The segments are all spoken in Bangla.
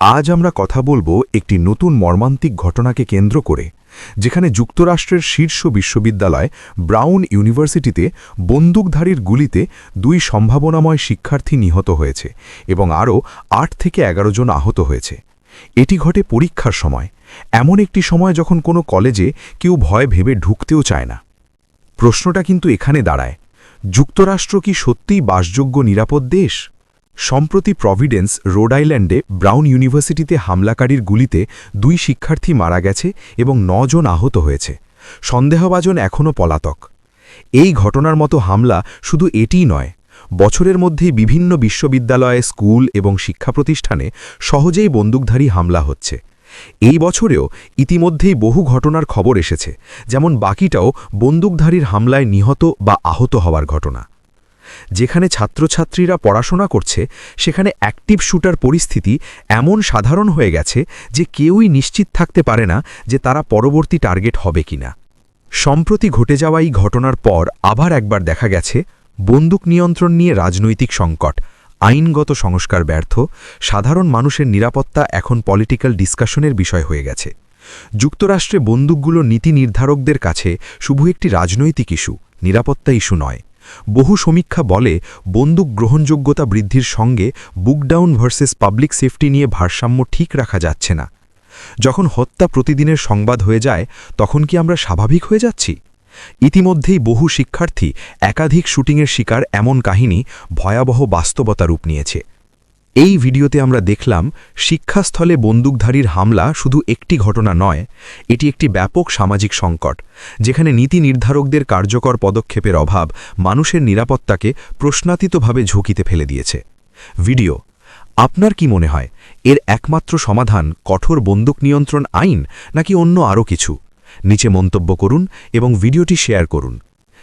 আজ আমরা কথা বলব একটি নতুন মর্মান্তিক ঘটনাকে কেন্দ্র করে, যেখানে যুক্তরাষ্ট্রের শীর্ষ বিশ্ববিদ্যালয় ব্রাউন ইউনিভার্সিটিতে বন্দুকধারীর গুলিতে দুই সম্ভাবনাময় শিক্ষার্থী নিহত হয়েছে এবং আরও আট থেকে এগারো জন আহত হয়েছে। এটি ঘটে পরীক্ষার সময়, এমন একটি সময় যখন কোনো কলেজে কেউ ভয় ভেবে ঢুকতেও চায় না। প্রশ্নটা কিন্তু এখানে দাঁড়ায়, যুক্তরাষ্ট্র কি সত্যিই বাসযোগ্য নিরাপদ দেশ? সম্প্রতি প্রভিডেন্স, রোড আইল্যান্ডে ব্রাউন ইউনিভার্সিটিতে হামলাকারীর গুলিতে দুই শিক্ষার্থী মারা গেছে এবং নজন আহত হয়েছে। সন্দেহভাজন এখনও পলাতক। এই ঘটনার মতো হামলা শুধু এটিই নয়, বছরের মধ্যেই বিভিন্ন বিশ্ববিদ্যালয়ে স্কুল এবং শিক্ষা প্রতিষ্ঠানে সহজেই বন্দুকধারী হামলা হচ্ছে। এই বছরেও ইতিমধ্যেই বহু ঘটনার খবর এসেছে, যেমন বাকিটাও বন্দুকধারীর হামলায় নিহত বা আহত হওয়ার ঘটনা। যেখানে ছাত্রছাত্রীরা পড়াশোনা করছে, সেখানে অ্যাক্টিভ শুটার পরিস্থিতি এমন সাধারণ হয়ে গেছে যে কেউই নিশ্চিত থাকতে পারে না যে তারা পরবর্তী টার্গেট হবে কিনা। সম্প্রতি ঘটে যাওয়া এই ঘটনার পর আবার একবার দেখা গেছে, বন্দুক নিয়ন্ত্রণ নিয়ে রাজনৈতিক সংকট, আইনগত সংস্কার ব্যর্থ, সাধারণ মানুষের নিরাপত্তা এখন পলিটিক্যাল ডিসকাশনের বিষয় হয়ে গেছে। যুক্তরাষ্ট্রে বন্দুকগুলো নীতি নির্ধারকদের কাছে শুধু একটি রাজনৈতিক ইস্যু নিরাপত্তা ইস্যু নয়। বহু সমীক্ষা বলে বন্দুক গ্রহণযোগ্যতা বৃদ্ধির সঙ্গে বুকডাউন ভার্সেস পাবলিক সেফটি নিয়ে ভারসাম্য ঠিক রাখা যাচ্ছে না। যখন হত্যা প্রতিদিনের সংবাদ হয়ে যায়, তখন কি আমরা স্বাভাবিক হয়ে যাচ্ছি? ইতিমধ্যেই বহু শিক্ষার্থী একাধিক শুটিংয়ের শিকার এমন কাহিনী ভয়াবহ বাস্তবতা রূপ নিয়েছে। এই ভিডিওতে আমরা দেখলাম শিক্ষাস্থলে বন্দুকধারীর হামলা শুধু একটি ঘটনা নয়, এটি একটি ব্যাপক সামাজিক সংকট, যেখানে নীতি নির্ধারকদের কার্যকর পদক্ষেপের অভাব মানুষের নিরাপত্তাকে প্রশ্নাতীতভাবে ঝুঁকিতে ফেলে দিয়েছে। ভিডিও, আপনার কি মনে হয়, এর একমাত্র সমাধান কঠোর বন্দুক নিয়ন্ত্রণ আইন নাকি অন্য আরও কিছু? নিচে মন্তব্য করুন এবং ভিডিওটি শেয়ার করুন।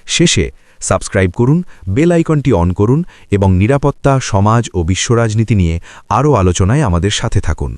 শেষে সাবস্ক্রাইব করুন, বেল আইকনটি অন করুন এবং নিরাপত্তা, সমাজ ও বিশ্ব রাজনীতি নিয়ে আরও আলোচনায় আমাদের সাথে থাকুন।